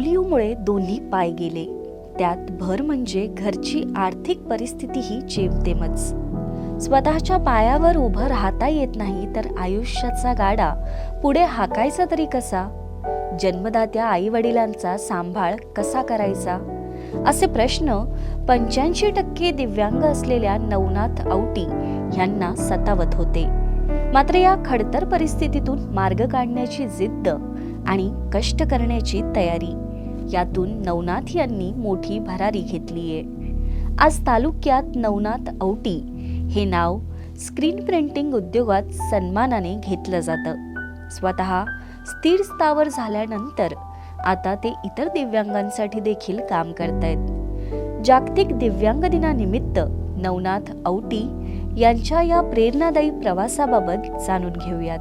पोलिओमुळे दोन्ही पाय गेले. त्यात भर म्हणजे घरची आर्थिक परिस्थितीही जेमतेमच स्वतःच्या पायावर उभं राहता येत नाही तर आयुष्याचा गाडा पुढे हाकायचा तरी कसा? जन्मदात्या आई वडिलांचा सांभाळ कसा करायचा? असे प्रश्न पंच्याऐंशी टक्के दिव्यांग असलेल्या नवनाथ औटी यांना सतावत होते. मात्र या खडतर परिस्थितीतून मार्ग काढण्याची जिद्द आणि कष्ट करण्याची तयारी यातून नवनाथ यांनी मोठी भरारी घेतलीये आज तालुक्यात नवनाथ औटी हे नाव स्क्रीन प्रिंटिंग उद्योगात सन्मानाने घेतलं जातं. स्वतः स्थिर स्थावर झाल्यानंतर आता ते इतर दिव्यांगांसाठी देखील काम करतायत. जागतिक दिव्यांग दिनानिमित्त नवनाथ औटी यांच्या या प्रेरणादायी प्रवासाबाबत जाणून घेऊयात.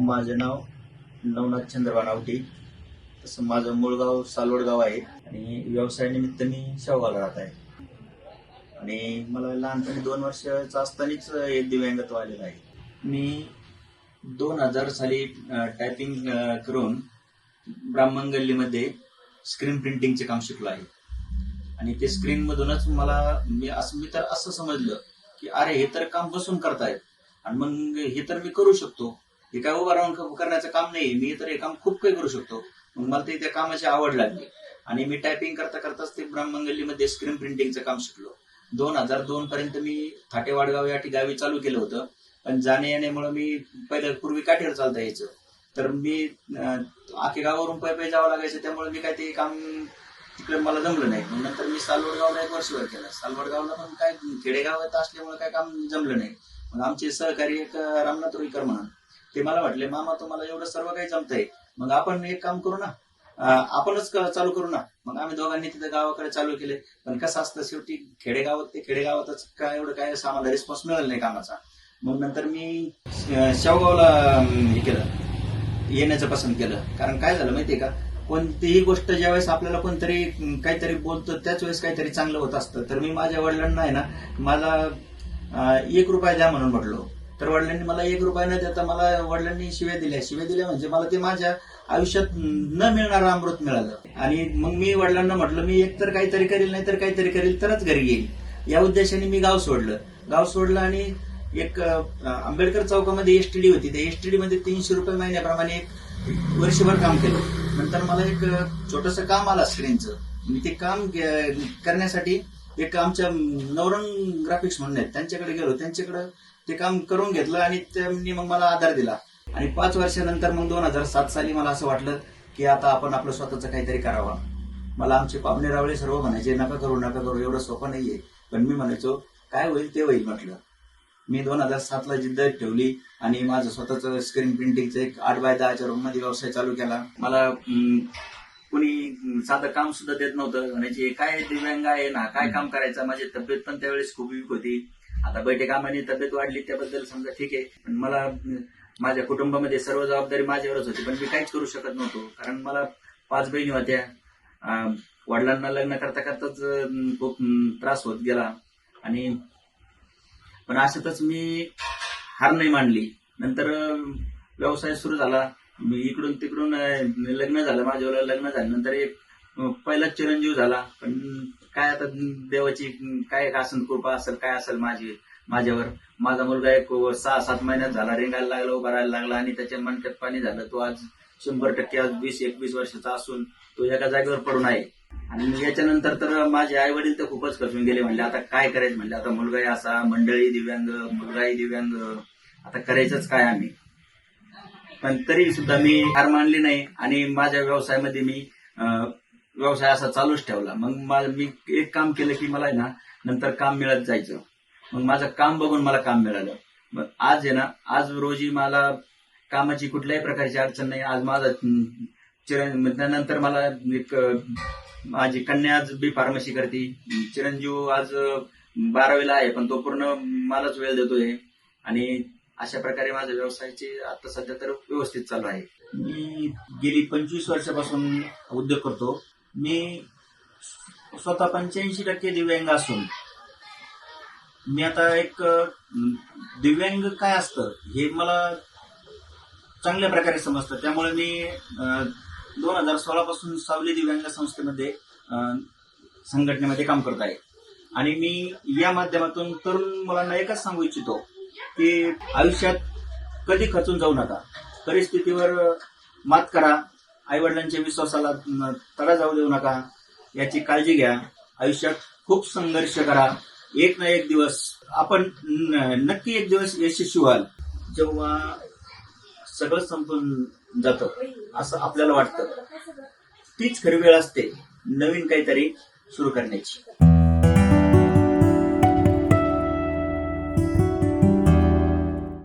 माझं नाव नवनाथ चंद्रबाण नावटी तसं माझं मूळ गाव सालवड गाव आहे आणि व्यवसायानिमित्त मी शेवगावला राहत आहे. आणि मला लहानपणी दोन वर्षाचं असतानाच हे दिव्यांगत्व आलेलं आहे. मी दोन हजार साली टायपिंग करून ब्राह्मण गल्लीमध्ये स्क्रीन प्रिंटिंगचे काम शिकलो आहे. आणि ते स्क्रीन मधूनच मला मी असं मी तर असं समजलं की अरे हे तर काम बसून करतायत. आणि मग हे तर मी करू शकतो. हे काय उभा राहून करण्याचं काम नाही मी तर हे काम खूप काही करू शकतो. मग मला ते त्या कामाची आवड लागली. आणि मी टायपिंग करता करताच ते ब्राह्मण गल्लीमध्ये स्क्रीन प्रिंटिंगचं काम शिकलो. दोन हजार दोन पर्यंत मी थाटेवाडगाव या ठिकाणी गावी चालू केलं होतं. पण जाणे येण्यामुळे मी पहिलं पूर्वी काठीवर चालता यायचं. तर मी आखे गावावरून पाय पाय जावं लागायचं. त्यामुळे मी काय ते काम तिकडे मला जमलं नाही. मग नंतर मी सालवडगावला एक वर्षभर केलं. सालवडगावला पण काय खेडेगावात असल्यामुळे काय काम जमलं नाही. मग आमचे सहकारी एक रामनाथ रुईकर म्हणून. ते मला म्हटले मामा तुम्हाला एवढं सर्व काही जमतंय. मग आपण एक काम करू ना. आपणच चालू करू ना. मग आम्ही दोघांनी तिथे गावाकडे चालू केले. पण कसं असतं शेवटी खेडेगावात ते खेडेगावातच काय एवढं काय असं आम्हाला रिस्पॉन्स मिळाला नाही कामाचा. मग नंतर मी शेवगावला हे केलं. येण्याचं पसंत केलं. कारण काय झालं माहितीये का? कोणतीही गोष्ट ज्यावेळेस आपल्याला कोणतरी काहीतरी बोलतो त्याच वेळेस काहीतरी चांगलं होत असतं. तर मी माझ्या वडिलांना आहे ना मला एक रुपया द्या म्हणून म्हटलो. तर वडिलांनी मला एक रुपया न देता मला वडिलांनी शिव्या दिल्या. शिव्या दिल्या म्हणजे मला ते माझ्या आयुष्यात न मिळणारं अमृत मिळालं. आणि मग मी वडिलांना म्हटलं मी एक तर काहीतरी करील नाही तर काहीतरी करेल तरच घरी येईल. या उद्देशाने मी गाव सोडलं. गाव सोडलं आणि एक आंबेडकर चौकामध्ये एसटीडी होती. त्या एसटीडी मध्ये तीनशे रुपये महिन्याप्रमाणे एक वर्षभर काम केलं. नंतर मला एक छोटस काम आलं स्क्रीनचं मी ते काम करण्यासाठी एक आमच्या नवरंग ग्राफिक्स म्हणून आहेत. त्यांच्याकडे गेलो त्यांच्याकडे ते काम करून घेतलं आणि त्यांनी मग मला आधार दिला. आणि पाच वर्षानंतर मग दोन हजार सात साली मला असं वाटलं की आता आपण आपलं स्वतःचं काहीतरी करावं. मला आमचे पाहुणे रावळे सर्व म्हणायचे नका करू नका करू एवढं सोपं नाहीये. पण मी म्हणायचो काय होईल ते होईल म्हटलं. मी दोन हजार सातला जिद्द ठेवली आणि माझं स्वतःचं स्क्रीन प्रिंटिंगचं एक आठ बाय दहाच्या रूममध्ये व्यवसाय चालू केला. मला कुणी साधं काम सुद्धा देत नव्हतं. म्हणायचे काय दिव्यांग आहे ना? काय काम करायचं? माझी तब्येत पण त्यावेळेस खूप वीक होती. आता बैठे कामाने तब्येत वाढली त्याबद्दल समजा ठीक आहे. पण मला माझ्या कुटुंबामध्ये सर्व जबाबदारी माझ्यावरच होती. पण मी काहीच करू शकत नव्हतो. कारण मला पाच बहिणी होत्या. वडिलांना लग्न करता करताच खूप त्रास होत गेला. आणि पण अशातच मी हार नाही मांडली नंतर व्यवसाय सुरू झाला. इकडून तिकडून लग्न झालं माझ्या लग्न झाल्यानंतर एक पहिलाच चिरंजीव झाला. पण काय आता देवाची काय असेल कृपा असेल काय असेल माझी माझ्यावर? माझा मुलगा एक सहा सात महिन्यात झाला रेंगायला लागला उभारायला लागला आणि त्याच्या मनक्यात पाणी झालं. तो आज शंभर टक्के आज वीस एकवीस वर्षाचा असून तो एका जागेवर पडून आहे. आणि याच्यानंतर तर माझे आई वडील तर खूपच खचून गेले म्हणले आता काय करायचं? म्हणले आता मुलगाही असा मंडळी दिव्यांग मुलगाही दिव्यांग. आता करायचंच काय आम्ही? पण तरी सुद्धा मी हार मानली नाही आणि माझ्या व्यवसायामध्ये मी व्यवसाय असा चालूच ठेवला. मग मी एक काम केलं की मला आहे ना नंतर काम मिळत जायचं. मग माझं काम बघून मला काम मिळालं. मग आज आहे ना आज रोजी मला कामाची कुठल्याही प्रकारची अडचण नाही. आज माझा अं, चिरं त्यानंतर मला एक माझी कन्या आज बी फार्मसी करते. चिरंजीव आज बारावीला आहे पण तो पूर्ण मलाच वेळ देतोय. आणि अशा प्रकारे माझ्या व्यवसायाचे आता सध्या तर व्यवस्थित चालू आहे. मी गेली पंचवीस वर्षापासून उद्योग करतो. मी स्वतः पंच्याऐंशी टक्के दिव्यांग असून मी आता एक दिव्यांग काय असतं हे मला चांगल्या प्रकारे समजतं. त्यामुळे मी दोन हजार सोळा पासून सावली दिव्यांग संस्थेमध्ये संघटनेमध्ये काम करत आहे. आणि मी या माध्यमातून तरुण मुलांना एकच सांगू इच्छितो की आयुष्यात कधी खचून जाऊ नका. परिस्थितीवर मात करा. आईवडिलांच्या विश्वासाला तडा जाऊ देऊ नका. याची काळजी घ्या. आयुष्यात खूप संघर्ष करा. एक ना एक दिवस आपण नक्की एक दिवस यशस्वी व्हाल. जेव्हा सगळं संपून जातं असं आपल्याला वाटतं. तीच खरी वेळ असते नवीन काहीतरी सुरू करण्याची.